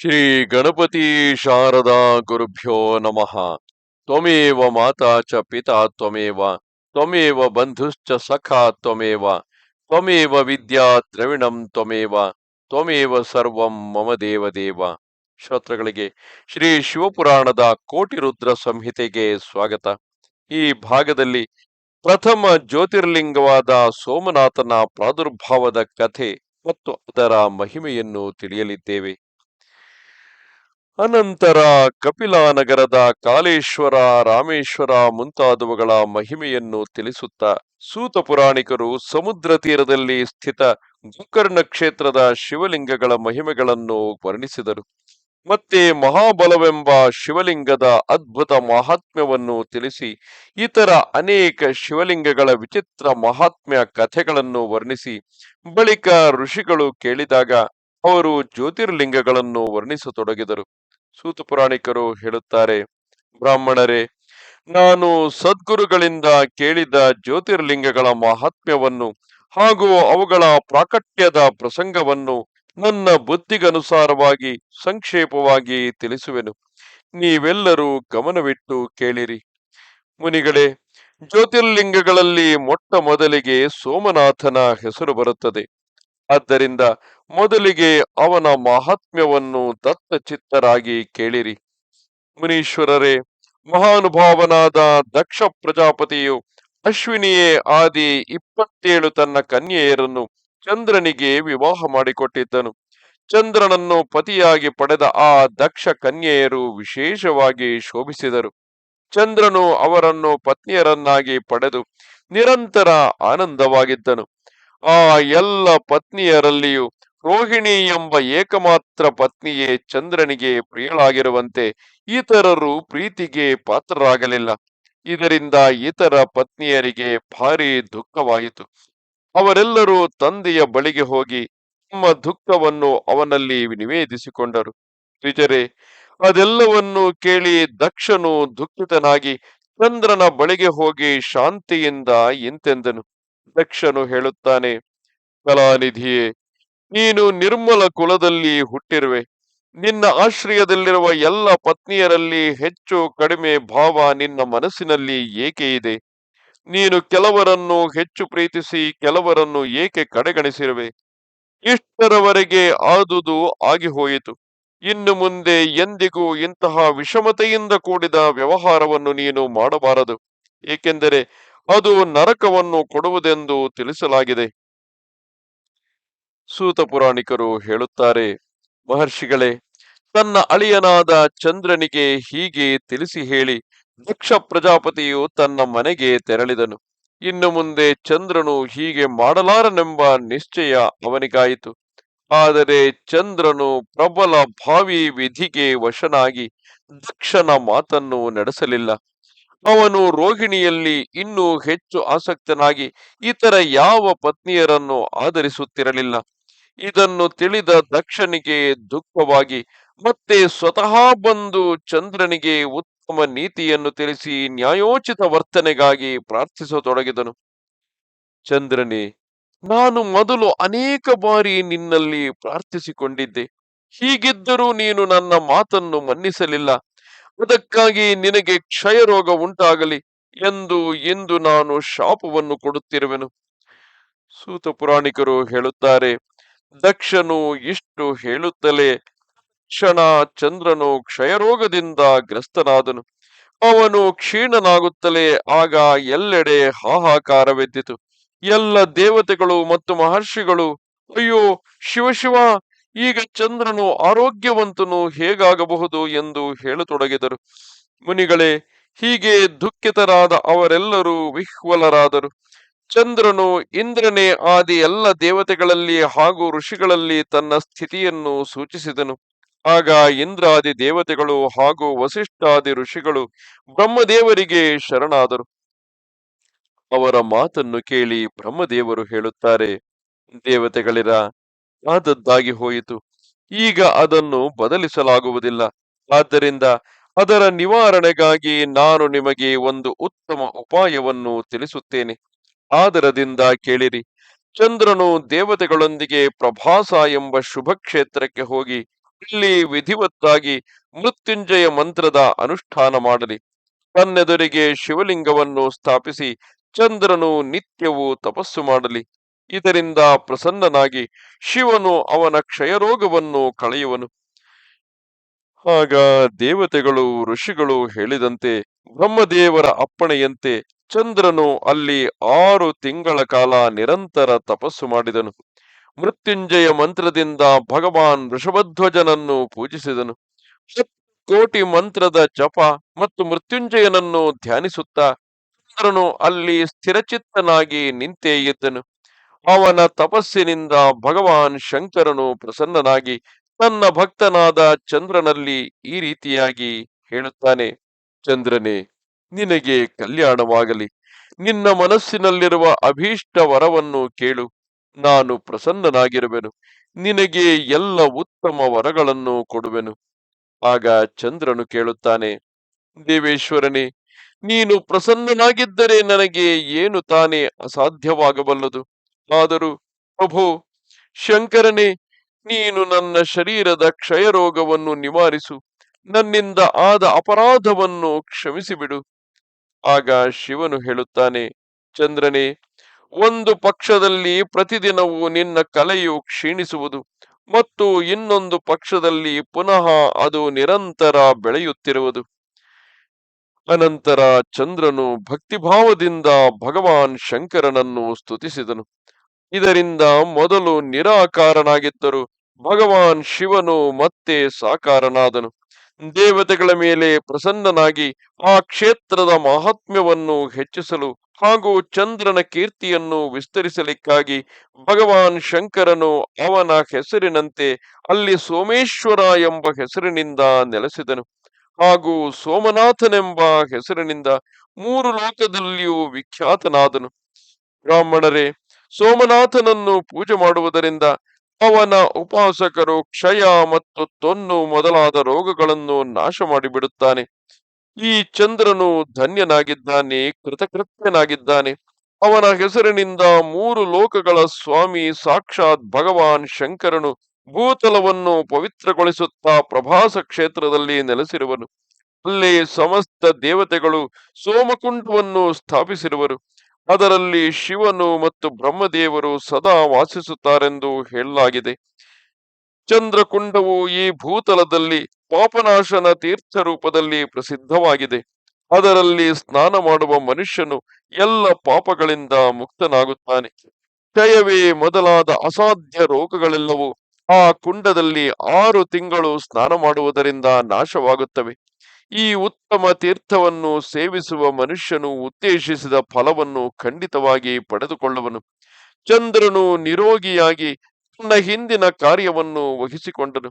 ಶ್ರೀ ಗಣಪತಿ ಶಾರದಾ ಗುರುಭ್ಯೋ ನಮಃ. ತ್ವಮೇವ ಮಾತಾ ಚ ಪಿತಾ ತ್ವಮೇವ ತ್ವಮೇವ ಬಂಧುಶ್ಚ ಸಖಾ ತ್ವಮೇವ ತ್ವಮೇವ ವಿದ್ಯಾ ದ್ರವಿಣಂ ತ್ವಮೇವ ತ್ವಮೇವ ಸರ್ವಂ ಮಮ ದೇವದೇವ ದೇವ. ಶ್ರೋತೃಗಳಿಗೆ ಶ್ರೀ ಶಿವಪುರಾಣದ ಕೋಟಿ ರುದ್ರ ಸಂಹಿತೆಗೆ ಸ್ವಾಗತ. ಈ ಭಾಗದಲ್ಲಿ ಪ್ರಥಮ ಜ್ಯೋತಿರ್ಲಿಂಗವಾದ ಸೋಮನಾಥನ ಪ್ರಾದುರ್ಭಾವದ ಕಥೆ ಮತ್ತು ಅದರ ಮಹಿಮೆಯನ್ನು ತಿಳಿಯಲಿದ್ದೇವೆ. ಅನಂತರ ಕಪಿಲಾನಗರದ ಕಾಲೇಶ್ವರ ರಾಮೇಶ್ವರ ಮುಂತಾದವುಗಳ ಮಹಿಮೆಯನ್ನು ತಿಳಿಸುತ್ತಾ ಸೂತ ಪುರಾಣಿಕರು ಸಮುದ್ರ ತೀರದಲ್ಲಿ ಸ್ಥಿತ ಗೋಕರ್ಣ ಕ್ಷೇತ್ರದ ಶಿವಲಿಂಗಗಳ ಮಹಿಮೆಗಳನ್ನು ವರ್ಣಿಸಿದರು. ಮತ್ತೆ ಮಹಾಬಲವೆಂಬ ಶಿವಲಿಂಗದ ಅದ್ಭುತ ಮಹಾತ್ಮ್ಯವನ್ನು ತಿಳಿಸಿ ಇತರ ಅನೇಕ ಶಿವಲಿಂಗಗಳ ವಿಚಿತ್ರ ಮಹಾತ್ಮ್ಯ ಕಥೆಗಳನ್ನು ವರ್ಣಿಸಿ ಬಳಿಕ ಋಷಿಗಳು ಕೇಳಿದಾಗ ಅವರು ಜ್ಯೋತಿರ್ಲಿಂಗಗಳನ್ನು ವರ್ಣಿಸತೊಡಗಿದರು. ಸೂತ ಪುರಾಣಿಕರು ಹೇಳುತ್ತಾರೆ, ಬ್ರಾಹ್ಮಣರೇ, ನಾನು ಸದ್ಗುರುಗಳಿಂದ ಕೇಳಿದ ಜ್ಯೋತಿರ್ಲಿಂಗಗಳ ಮಹಾತ್ಮ್ಯವನ್ನು ಹಾಗೂ ಅವುಗಳ ಪ್ರಾಕಟ್ಯದ ಪ್ರಸಂಗವನ್ನು ನನ್ನ ಬುದ್ಧಿಗನುಸಾರವಾಗಿ, ಸಂಕ್ಷೇಪವಾಗಿ ತಿಳಿಸುವೆನು. ನೀವೆಲ್ಲರೂ ಗಮನವಿಟ್ಟು ಕೇಳಿರಿ. ಮುನಿಗಳೇ, ಜ್ಯೋತಿರ್ಲಿಂಗಗಳಲ್ಲಿ ಮೊಟ್ಟ ಮೊದಲಿಗೆ ಸೋಮನಾಥನ ಹೆಸರು ಬರುತ್ತದೆ. ಆದ್ದರಿಂದ ಮೊದಲಿಗೆ ಅವನ ಮಹಾತ್ಮ್ಯವನ್ನು ದತ್ತಚಿತ್ತರಾಗಿ ಕೇಳಿರಿ. ಮುನೀಶ್ವರರೇ, ಮಹಾನುಭಾವನಾದ ದಕ್ಷ ಪ್ರಜಾಪತಿಯು ಅಶ್ವಿನಿಯೇ ಆದಿ ಇಪ್ಪತ್ತೇಳು ತನ್ನ ಕನ್ಯೆಯರನ್ನು ಚಂದ್ರನಿಗೆ ವಿವಾಹ ಮಾಡಿಕೊಟ್ಟಿದ್ದನು. ಚಂದ್ರನನ್ನು ಪತಿಯಾಗಿ ಪಡೆದ ಆ ದಕ್ಷ ಕನ್ಯೆಯರು ವಿಶೇಷವಾಗಿ ಶೋಭಿಸಿದರು. ಚಂದ್ರನು ಅವರನ್ನು ಪತ್ನಿಯರನ್ನಾಗಿ ಪಡೆದು ನಿರಂತರ ಆನಂದವಾಗಿದ್ದನು. ಆ ಎಲ್ಲ ಪತ್ನಿಯರಲ್ಲಿಯೂ ರೋಹಿಣಿ ಎಂಬ ಏಕಮಾತ್ರ ಪತ್ನಿಯೇ ಚಂದ್ರನಿಗೆ ಪ್ರಿಯಳಾಗಿರುವಂತೆ ಇತರರು ಪ್ರೀತಿಗೆ ಪಾತ್ರರಾಗಲಿಲ್ಲ. ಇದರಿಂದ ಇತರ ಪತ್ನಿಯರಿಗೆ ಭಾರಿ ದುಃಖವಾಯಿತು. ಅವರೆಲ್ಲರೂ ತಂದೆಯ ಬಳಿಗೆ ಹೋಗಿ ತಮ್ಮ ದುಃಖವನ್ನು ಅವನಲ್ಲಿ ನಿವೇದಿಸಿಕೊಂಡರು. ತ್ರಿಜರೆ, ಅದೆಲ್ಲವನ್ನು ಕೇಳಿ ದಕ್ಷನು ದುಃಖಿತನಾಗಿ, ಚಂದ್ರನ ಬಳಿಗೆ ಹೋಗಿ ಶಾಂತಿಯಿಂದ ಇಂತೆಂದನು ದಕ್ಷನು ಹೇಳುತ್ತಾನೆ ಕಲಾನಿಧಿಯೇ ನೀನು ನಿರ್ಮಲ ಕುಲದಲ್ಲಿ ಹುಟ್ಟಿರುವೆ. ನಿನ್ನ ಆಶ್ರಯದಲ್ಲಿರುವ ಎಲ್ಲ ಪತ್ನಿಯರಲ್ಲಿ ಹೆಚ್ಚು ಕಡಿಮೆ ಭಾವ ನಿನ್ನ ಮನಸ್ಸಿನಲ್ಲಿ ಏಕೆ ಇದೆ? ನೀನು ಕೆಲವರನ್ನು ಹೆಚ್ಚು ಪ್ರೀತಿಸಿ, ಕೆಲವರನ್ನು ಏಕೆ ಕಡೆಗಣಿಸಿರುವೆ? ಇಷ್ಟರವರೆಗೆ ಆದುದು ಆಗಿ ಹೋಯಿತು ಇನ್ನು ಮುಂದೆ ಎಂದಿಗೂ ಇಂತಹ ವಿಷಮತೆಯಿಂದ ಕೂಡಿದ ವ್ಯವಹಾರವನ್ನು ನೀನು ಮಾಡಬಾರದು. ಏಕೆಂದರೆ ಅದು ನರಕವನ್ನು ಕೊಡುವುದೆಂದು ತಿಳಿಸಲಾಗಿದೆ. ಸೂತ ಪುರಾಣಿಕರು ಹೇಳುತ್ತಾರೆ, ಮಹರ್ಷಿಗಳೇ, ತನ್ನ ಅಳಿಯನಾದ ಚಂದ್ರನಿಗೆ ಹೀಗೆ ತಿಳಿಸಿ ಹೇಳಿ, ದಕ್ಷ ಪ್ರಜಾಪತಿಯು ತನ್ನ ಮನೆಗೆ ತೆರಳಿದನು. ಇನ್ನು ಮುಂದೆ ಚಂದ್ರನು ಹೀಗೆ ಮಾಡಲಾರನೆಂಬ ನಿಶ್ಚಯ ಅವನಿಗಾಯಿತು. ಆದರೆ ಚಂದ್ರನು ಪ್ರಬಲ ಭಾವಿ ವಿಧಿಗೆ ವಶನಾಗಿ ದಕ್ಷನ ಮಾತನ್ನು ನಡೆಸಲಿಲ್ಲ. ಅವನು ರೋಹಿಣಿಯಲ್ಲಿ ಇನ್ನೂ ಹೆಚ್ಚು ಆಸಕ್ತನಾಗಿ ಇತರ ಯಾವ ಪತ್ನಿಯರನ್ನು ಆಧರಿಸುತ್ತಿರಲಿಲ್ಲ. ಇದನ್ನು ತಿಳಿದ ದಕ್ಷನಿಗೆ ದುಃಖವಾಗಿ, ಮತ್ತೆ ಸ್ವತಃ ಬಂದು ಚಂದ್ರನಿಗೆ ಉತ್ತಮ ನೀತಿಯನ್ನು ತಿಳಿಸಿ ನ್ಯಾಯೋಚಿತ ವರ್ತನೆಗಾಗಿ ಪ್ರಾರ್ಥಿಸತೊಡಗಿದನು. ಚಂದ್ರನೇ, ನಾನು ಮೊದಲು ಅನೇಕ ಬಾರಿ ನಿನ್ನಲ್ಲಿ ಪ್ರಾರ್ಥಿಸಿಕೊಂಡಿದ್ದೆ. ಹೀಗಿದ್ದರೂ ನೀನು ನನ್ನ ಮಾತನ್ನು ಮನ್ನಿಸಲಿಲ್ಲ. ಅದಕ್ಕಾಗಿ ನಿನಗೆ ಕ್ಷಯರೋಗ ಉಂಟಾಗಲಿ ಎಂದು ಇಂದು ನಾನು ಶಾಪವನ್ನು ಕೊಡುತ್ತಿರುವೆನು. ಸೂತ ಪುರಾಣಿಕರು ಹೇಳುತ್ತಾರೆ, ದಕ್ಷನು ಇಷ್ಟು ಹೇಳುತ್ತಲೇ ಕ್ಷಣ ಚಂದ್ರನು ಕ್ಷಯರೋಗದಿಂದ ಗ್ರಸ್ತನಾದನು. ಅವನು ಕ್ಷೀಣನಾಗುತ್ತಲೇ ಆಗ ಎಲ್ಲೆಡೆ ಹಾಹಾಕಾರವೆದ್ದಿತು. ಎಲ್ಲ ದೇವತೆಗಳು ಮತ್ತು ಮಹರ್ಷಿಗಳು, ಅಯ್ಯೋ ಶಿವಶಿವ ಈಗ ಚಂದ್ರನು ಆರೋಗ್ಯವಂತನು ಹೇಗಾಗಬಹುದು ಎಂದು ಹೇಳತೊಡಗಿದರು. ಮುನಿಗಳೇ, ಹೀಗೆ ದುಃಖಿತರಾದ ಅವರೆಲ್ಲರೂ ವಿಹ್ವಲರಾದರು. ಚಂದ್ರನು ಇಂದ್ರನೇ ಆದಿ ಎಲ್ಲ ದೇವತೆಗಳಲ್ಲಿ ಹಾಗೂ ಋಷಿಗಳಲ್ಲಿ ತನ್ನ ಸ್ಥಿತಿಯನ್ನು ಸೂಚಿಸಿದನು. ಆಗ ಇಂದ್ರಾದಿ ದೇವತೆಗಳು ಹಾಗೂ ವಸಿಷ್ಠಾದಿ ಋಷಿಗಳು ಬ್ರಹ್ಮದೇವರಿಗೆ ಶರಣಾದರು. ಅವರ ಮಾತನ್ನು ಕೇಳಿ ಬ್ರಹ್ಮದೇವರು ಹೇಳುತ್ತಾರೆ, ದೇವತೆಗಳಿರ ಆದದ್ದಾಗಿ ಹೋಯಿತು. ಈಗ ಅದನ್ನು ಬದಲಿಸಲಾಗುವುದಿಲ್ಲ. ಆದ್ದರಿಂದ ಅದರ ನಿವಾರಣೆಗಾಗಿ ನಾನು ನಿಮಗೆ ಒಂದು ಉತ್ತಮ ಉಪಾಯವನ್ನು ತಿಳಿಸುತ್ತೇನೆ. ಆದರದಿಂದ ಕೇಳಿರಿ. ಚಂದ್ರನು ದೇವತೆಗಳೊಂದಿಗೆ ಪ್ರಭಾಸ ಎಂಬ ಶುಭ ಕ್ಷೇತ್ರಕ್ಕೆ ಹೋಗಿ ಇಲ್ಲಿ ವಿಧಿವತ್ತಾಗಿ ಮೃತ್ಯುಂಜಯ ಮಂತ್ರದ ಅನುಷ್ಠಾನ ಮಾಡಲಿ. ತನ್ನೆದುರಿಗೆ ಶಿವಲಿಂಗವನ್ನು ಸ್ಥಾಪಿಸಿ ಚಂದ್ರನು ನಿತ್ಯವೂ ತಪಸ್ಸು ಮಾಡಲಿ. ಇದರಿಂದ ಪ್ರಸನ್ನನಾಗಿ ಶಿವನು ಅವನ ಕ್ಷಯರೋಗವನ್ನು ಕಳೆಯುವನು. ಆಗ ದೇವತೆಗಳು, ಋಷಿಗಳು ಹೇಳಿದಂತೆ ಬ್ರಹ್ಮದೇವರ ಅಪ್ಪಣೆಯಂತೆ ಚಂದ್ರನು ಅಲ್ಲಿ ಆರು ತಿಂಗಳ ಕಾಲ ನಿರಂತರ ತಪಸ್ಸು ಮಾಡಿದನು. ಮೃತ್ಯುಂಜಯ ಮಂತ್ರದಿಂದ ಭಗವಾನ್ ವೃಷಭಧ್ವಜನನ್ನು ಪೂಜಿಸಿದನು. ಕೋಟಿ ಮಂತ್ರದ ಜಪ ಮತ್ತು ಮೃತ್ಯುಂಜಯನನ್ನು ಧ್ಯಾನಿಸುತ್ತಾ ಚಂದ್ರನು ಅಲ್ಲಿ ಸ್ಥಿರಚಿತ್ತನಾಗಿ ನಿಂತೇ ಇದ್ದನು. ಅವನ ತಪಸ್ಸಿನಿಂದ ಭಗವಾನ್ ಶಂಕರನು ಪ್ರಸನ್ನನಾಗಿ ತನ್ನ ಭಕ್ತನಾದ ಚಂದ್ರನಲ್ಲಿ ಈ ರೀತಿಯಾಗಿ ಹೇಳುತ್ತಾನೆ, ಚಂದ್ರನೇ, ನಿನಗೆ ಕಲ್ಯಾಣವಾಗಲಿ. ನಿನ್ನ ಮನಸ್ಸಿನಲ್ಲಿರುವ ಅಭೀಷ್ಟ ವರವನ್ನು ಕೇಳು. ನಾನು ಪ್ರಸನ್ನನಾಗಿರುವೆನು. ನಿನಗೆ ಎಲ್ಲ ಉತ್ತಮ ವರಗಳನ್ನು ಕೊಡುವೆನು. ಆಗ ಚಂದ್ರನು ಕೇಳುತ್ತಾನೆ, ದೇವೇಶ್ವರನೇ, ನೀನು ಪ್ರಸನ್ನನಾಗಿದ್ದರೆ ನನಗೆ ಏನು ತಾನೇ ಅಸಾಧ್ಯವಾಗಬಲ್ಲದು? ಆದರೂ ಪ್ರಭು ಶಂಕರನೇ, ನೀನು ನನ್ನ ಶರೀರದ ಕ್ಷಯರೋಗವನ್ನು ನಿವಾರಿಸು. ನನ್ನಿಂದ ಆದ ಅಪರಾಧವನ್ನು ಕ್ಷಮಿಸಿಬಿಡು. ಆಗ ಶಿವನು ಹೇಳುತ್ತಾನೆ, ಚಂದ್ರನೇ, ಒಂದು ಪಕ್ಷದಲ್ಲಿ ಪ್ರತಿದಿನವೂ ನಿನ್ನ ಕಲೆಯು ಕ್ಷೀಣಿಸುವುದು ಮತ್ತು ಇನ್ನೊಂದು ಪಕ್ಷದಲ್ಲಿ ಪುನಃ ಅದು ನಿರಂತರ ಬೆಳೆಯುತ್ತಿರುವುದು. ಅನಂತರ ಚಂದ್ರನು ಭಕ್ತಿಭಾವದಿಂದ ಭಗವಾನ್ ಶಂಕರನನ್ನು ಸ್ತುತಿಸಿದನು. ಇದರಿಂದ ಮೊದಲು ನಿರಾಕಾರನಾಗಿದ್ದರು. ಭಗವಾನ್ ಶಿವನು ಮತ್ತೆ ಸಾಕಾರನಾದನು. ದೇವತೆಗಳ ಮೇಲೆ ಪ್ರಸನ್ನನಾಗಿ ಆ ಕ್ಷೇತ್ರದ ಮಹಾತ್ಮ್ಯವನ್ನು ಹೆಚ್ಚಿಸಲು ಹಾಗೂ ಚಂದ್ರನ ಕೀರ್ತಿಯನ್ನು ವಿಸ್ತರಿಸಲಿಕ್ಕಾಗಿ ಭಗವಾನ್ ಶಂಕರನು ಅವನ ಹೆಸರಿನಂತೆ ಅಲ್ಲಿ ಸೋಮೇಶ್ವರ ಎಂಬ ಹೆಸರಿನಿಂದ ನೆಲೆಸಿದನು. ಹಾಗೂ ಸೋಮನಾಥನೆಂಬ ಹೆಸರಿನಿಂದ ಮೂರು ಲೋಕದಲ್ಲಿಯೂ ವಿಖ್ಯಾತನಾದನು. ಬ್ರಾಹ್ಮಣರೇ ಸೋಮನಾಥನನ್ನು ಪೂಜೆ ಮಾಡುವುದರಿಂದ ಅವನ ಉಪಾಸಕರು ಕ್ಷಯ ಮತ್ತು ತೊನ್ನು ಮೊದಲಾದ ರೋಗಗಳನ್ನು ನಾಶ ಮಾಡಿಬಿಡುತ್ತಾನೆ. ಈ ಚಂದ್ರನು ಧನ್ಯನಾಗಿದ್ದಾನೆ, ಕೃತಕೃತ್ಯನಾಗಿದ್ದಾನೆ. ಅವನ ಹೆಸರಿನಿಂದ ಮೂರು ಲೋಕಗಳ ಸ್ವಾಮಿ ಸಾಕ್ಷಾತ್ ಭಗವಾನ್ ಶಂಕರನು ಭೂತಲವನ್ನು ಪವಿತ್ರಗೊಳಿಸುತ್ತಾ ಪ್ರಭಾಸ ಕ್ಷೇತ್ರದಲ್ಲಿ ನೆಲೆಸಿರುವನು. ಅಲ್ಲಿ ಸಮಸ್ತ ದೇವತೆಗಳು ಸೋಮಕುಂಡವನ್ನು ಸ್ಥಾಪಿಸಿರುವರು. ಅದರಲ್ಲಿ ಶಿವನು ಮತ್ತು ಬ್ರಹ್ಮದೇವರು ಸದಾ ವಾಸಿಸುತ್ತಾರೆಂದು ಹೇಳಲಾಗಿದೆ. ಚಂದ್ರಕುಂಡವು ಈ ಭೂತಲದಲ್ಲಿ ಪಾಪನಾಶನ ತೀರ್ಥ ರೂಪದಲ್ಲಿ ಪ್ರಸಿದ್ಧವಾಗಿದೆ. ಅದರಲ್ಲಿ ಸ್ನಾನ ಮಾಡುವ ಮನುಷ್ಯನು ಎಲ್ಲ ಪಾಪಗಳಿಂದ ಮುಕ್ತನಾಗುತ್ತಾನೆ. ಕ್ಷಯವೇ ಮೊದಲಾದ ಅಸಾಧ್ಯ ರೋಗಗಳೆಲ್ಲವೂ ಆ ಕುಂಡದಲ್ಲಿ ಆರು ತಿಂಗಳು ಸ್ನಾನ ಮಾಡುವುದರಿಂದ ನಾಶವಾಗುತ್ತವೆ. ಈ ಉತ್ತಮ ತೀರ್ಥವನ್ನು ಸೇವಿಸುವ ಮನುಷ್ಯನು ಉದ್ದೇಶಿಸಿದ ಫಲವನ್ನು ಖಂಡಿತವಾಗಿ ಪಡೆದುಕೊಳ್ಳುವನು. ಚಂದ್ರನು ನಿರೋಗಿಯಾಗಿ ತನ್ನ ಹಿಂದಿನ ಕಾರ್ಯವನ್ನು ವಹಿಸಿಕೊಂಡನು.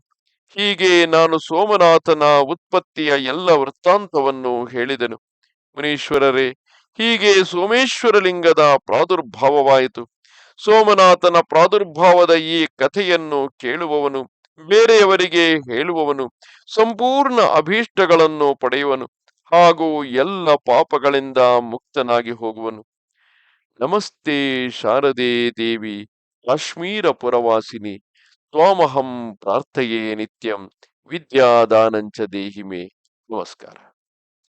ಹೀಗೆ ನಾನು ಸೋಮನಾಥನ ಉತ್ಪತ್ತಿಯ ಎಲ್ಲ ವೃತ್ತಾಂತವನ್ನು ಹೇಳಿದನು. ಮುನೀಶ್ವರರೇ, ಹೀಗೆ ಸೋಮೇಶ್ವರಲಿಂಗದ ಪ್ರಾದುರ್ಭಾವವಾಯಿತು. ಸೋಮನಾಥನ ಪ್ರಾದುರ್ಭಾವದ ಈ ಕಥೆಯನ್ನು ಕೇಳುವವನು, ಬೇರೆಯವರಿಗೆ ಹೇಳುವವನು ಸಂಪೂರ್ಣ ಅಭೀಷ್ಟಗಳನ್ನು ಪಡೆಯುವನು ಹಾಗೂ ಎಲ್ಲ ಪಾಪಗಳಿಂದ ಮುಕ್ತನಾಗಿ ಹೋಗುವನು. ನಮಸ್ತೆ ಶಾರದೆ ದೇವಿ ಕಾಶ್ಮೀರ ಪುರವಾಸಿನಿ ತ್ವಾಮಹಂ ಪ್ರಾರ್ಥೆಯೇ ನಿತ್ಯಂ, ವಿದ್ಯಾದಾನಂಚ ದೇಹಿಮೆ. ನಮಸ್ಕಾರ.